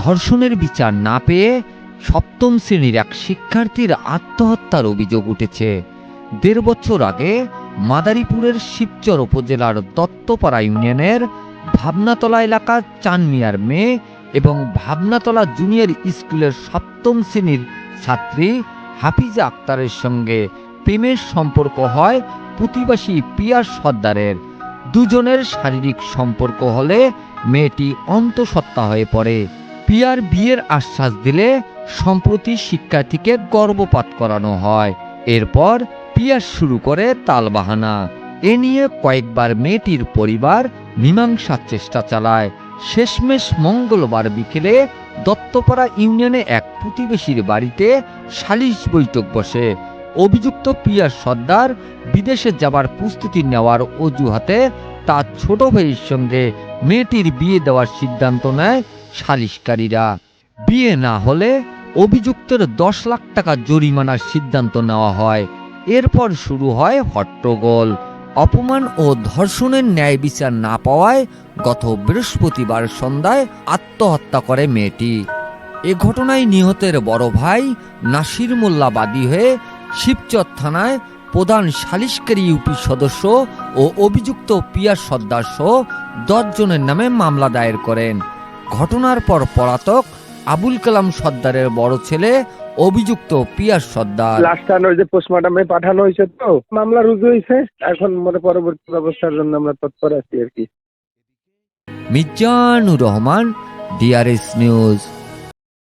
ধর্ষণের বিচার না পেয়ে সপ্তম শ্রেণির এক শিক্ষার্থীর আত্মহত্যার অভিযোগ উঠেছে। দেড় বছর আগে মাদারীপুরের শিবচর উপজেলার দত্তপাড়া ইউনিয়নের ভাবনাতলা এলাকার চানমিয়ার মেয়ে এবং ভাবনাতলা জুনিয়র স্কুলের সপ্তম শ্রেণির ছাত্রী হাফিজা আক্তারের সঙ্গে প্রেমের সম্পর্ক হয় প্রতিবাসী পিয়ার সর্দারের। দুজনের শারীরিক সম্পর্ক হলে মেয়েটি অন্তঃসত্ত্বা হয়ে পড়ে। পিয়ার বিয়ের আশ্বাস দিলে সম্প্রতি শিক্ষার্থীকে গর্ভপাত করানো হয়। এরপর পিয়ার শুরু করে তালবাহানা। এ নিয়ে কয়েকবার মেয়েটির পরিবার মীমাংসার চেষ্টা চালায়। শেষমেশ মঙ্গলবার বিকেলে দত্তপাড়া ইউনিয়নে এক প্রতিবেশীর বাড়িতে সালিশ বৈঠক বসে। অভিযুক্ত পিয়ার সর্দার বিদেশে যাবার প্রস্তুতি নেওয়ার অজুহাতে তার ছোট ভাইয়ের সঙ্গে মেয়েটির বিয়ে দেওয়ার সিদ্ধান্ত নেয় সালিশকারীরা। বিয়ে না হলে অভিযুক্তের দশ লাখ টাকা জরিমানার সিদ্ধান্ত নেওয়া হয়। এরপর শুরু হয় হট্টগোল। অপমান ও ধর্ষণের ন্যায় বিচার না পাওয়ায় গত বৃহস্পতিবার সন্ধ্যায় আত্মহত্যা করে মেয়েটি। এ ঘটনায় নিহতের বড় ভাই নাসির মোল্লা বাদী হয়ে শিবচর থানায় প্রধান সালিশকারী ইউপি সদস্য ও অভিযুক্ত পিয়ার সর্দার সহ দশ জনের নামে মামলা দায়ের করেন। ঘটনার পর পলাতক আবুল কালাম সর্দারের বড় ছেলে অভিযুক্ত পিয়াস সর্দার। লাস্ট ওই যে পোস্টমর্টমে পাঠানো হয়েছে তো মামলা রুজু হয়েছে। এখন মানে পরবর্তী ব্যবস্থার জন্য আমরা তৎপর আছি আর কি। Mizanur Rahman DRS news